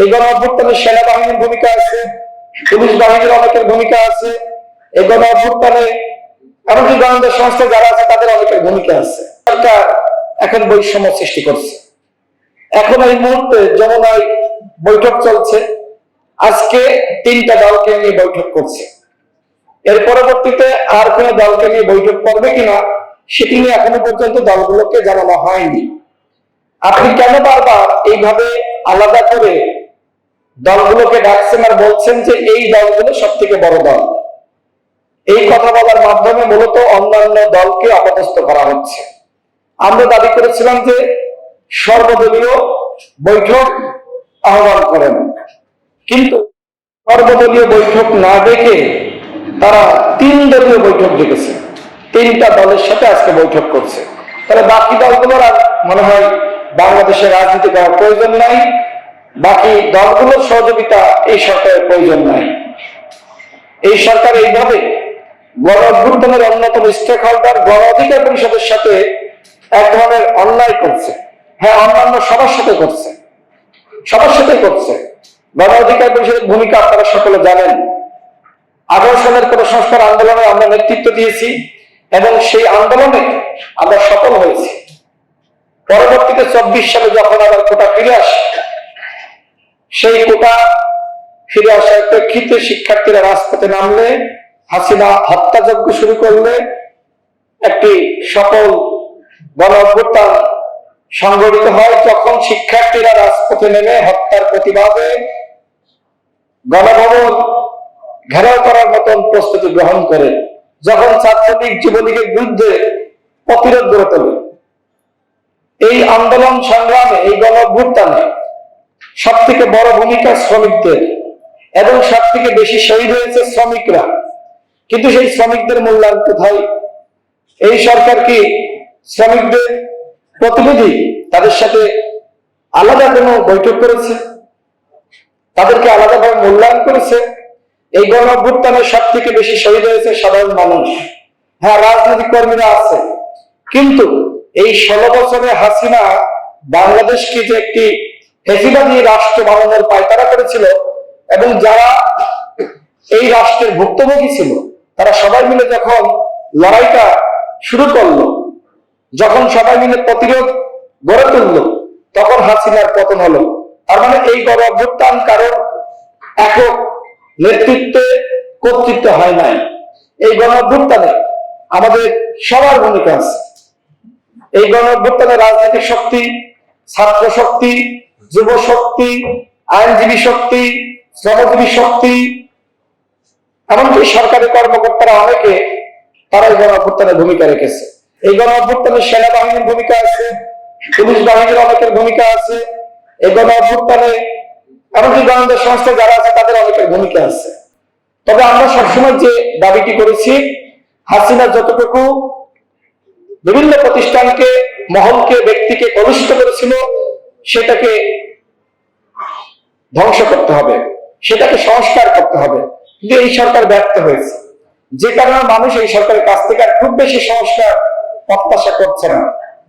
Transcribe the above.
এই গণ অভ্যুত্থানে সেনাবাহিনীর ভূমিকা আছে, পুলিশ বাহিনীর অনেকের ভূমিকা আছে। এই গণ অভ্যুত্থানে এমনকি গোয়েন্দা সংস্থা যারা আছে, তাদের অনেকের ভূমিকা আছে। সরকার এখন বৈষম্য সৃষ্টি করছে। এখন এই মুহূর্তে যমুনায় বৈঠক চলছে। আজকে তিনটা দলকে নিয়ে বৈঠক করছে। এর পরবর্তীতে আর কোন দলকে নিয়ে বৈঠক করবে কিনা, সেটি নিয়ে এখনও পর্যন্ত দলগুলোকে জানানো হয়নি। আপনি কেন বারবার এইভাবে আলাদা করে দলগুলোকে ডাকছেন আর বলছেন যে এই দলগুলো সব থেকে বড় দল। এই কথা বলার মাধ্যমে মূলত অন্যান্য দলকে অপদস্থ করা হচ্ছে। আমরা দাবি করেছিলাম যে সর্বদলীয় বৈঠক আহ্বান করেন। কিন্তু সর্বদলীয় বৈঠক না ডেকে তারা তিন দলীয় বৈঠক ডেকেছে। তিনটা দলের সাথে আজকে বৈঠক করছে। তাহলে বাকি দলগুলোর আর মনে হয় বাংলাদেশের রাজনীতি করার প্রয়োজন নাই। বাকি দলগুলোর সহযোগিতা এই সরকারের প্রয়োজন নাই এই সরকার এইভাবে গণ অভ্যুত্থানের অন্যতম স্টেক হোল্ডার গণ অধিকার পরিষদের সাথে এক ধরনের অন্যায় করছে। হ্যাঁ অন্যান্য সবার সাথে করছে। সবার সাথে করছে। গণ অধিকার পরিষদের ভূমিকা আপনারা সকলে জানেন। আঠারো কোন সংস্কার আন্দোলনে আমরা নেতৃত্ব দিয়েছি এবং সেই আন্দোলনে আমরা সফল হয়েছি। পরবর্তীতে চব্বিশ সালে যখন আবার কোটা ফিরে আসে সেই কোটা ফিরে আসার প্রেক্ষিতে শিক্ষার্থীরা রাজপথে নামলে, হাসিনা হত্যাযজ্ঞ শুরু করলে একটি সকল গণ অভ্যুত্থান সংগঠিত হয় যখন শিক্ষার্থীরা রাজপথে নেমে হত্যার প্রতিবাদে গণভবন ঘেরাও করার মতন প্রস্তুতি গ্রহণ করে, যখন ছাত্রলীগ যুবলীগের বিরুদ্ধে প্রতিরোধ গড়ে তোলে। এই আন্দোলন সংগ্রামে, এই গণ সব থেকে বড় ভূমিকা শ্রমিকদের এবং সব থেকে বেশি শহীদ হয়েছে শ্রমিকরা। কিন্তু সেই শ্রমিকদের মূল্যায়ন কোথায়? এই সরকার কি শ্রমিকদের প্রতিনিধি? তাদের সাথে আলাদা কোনো বৈঠক করেছে? তাদেরকে আলাদাভাবে মূল্যায়ন করেছে? এই গণ অভ্যুত্থানের সব থেকে বেশি শহীদ হয়েছে সাধারণ মানুষ। হ্যাঁ রাজনৈতিক কর্মীরা আছে। কিন্তু এই ষোলো বছরে হাসিনা বাংলাদেশকে যে একটি ফেসিবাদী রাষ্ট্র বানানোর পায়তারা করেছিল এবং যারা এই রাষ্ট্রের ভুক্তভোগী ছিল, তারা সবাই মিলে যখন লড়াইটা শুরু করল, যখন সবাই মিলে প্রতিরোধ গড়ে তুললো, তখন হাসিনার পতন হলো। তার মানে এই গণ অভ্যুত্থান কারণ একক নেতৃত্বে কর্তৃত্ব হয় নাই। এই গণ অভ্যুত্থানে আমাদের সবার ভূমিকা আছে। এই গণ অভ্যুত্থানে রাজনৈতিক শক্তি ছাত্র শক্তি যুব শক্তি আইনজীবী শক্তি, শ্রমজীবী শক্তি, এমনকি সরকারি কর্মকর্তারা অনেকে তারা এই গণ ভূমিকা রেখেছে। এই গণ অভ্যুত্থানে সেনাবাহিনীর ভূমিকা আছে, পুলিশ বাহিনীর অনেকের ভূমিকা আছে, এই গণ অভ্যুত্থানে এমনকি গোয়েন্দা সংস্থা যারা আছে, তাদের অনেকের ভূমিকা আছে। তবে আমরা সবসময় যে দাবিটি করেছি, হাসিনা যতটুকু বিভিন্ন প্রতিষ্ঠানকে, মহলকে, ব্যক্তিকে কলুষিত করেছিল সেটাকে ধ্বংস করতে হবে, সেটাকে সংস্কার করতে হবে। কিন্তু এই সরকার ব্যর্থ হয়েছে। যে কারণে মানুষ এই সরকারের কাছ থেকে আর খুব বেশি সংস্কার প্রত্যাশা করছে না।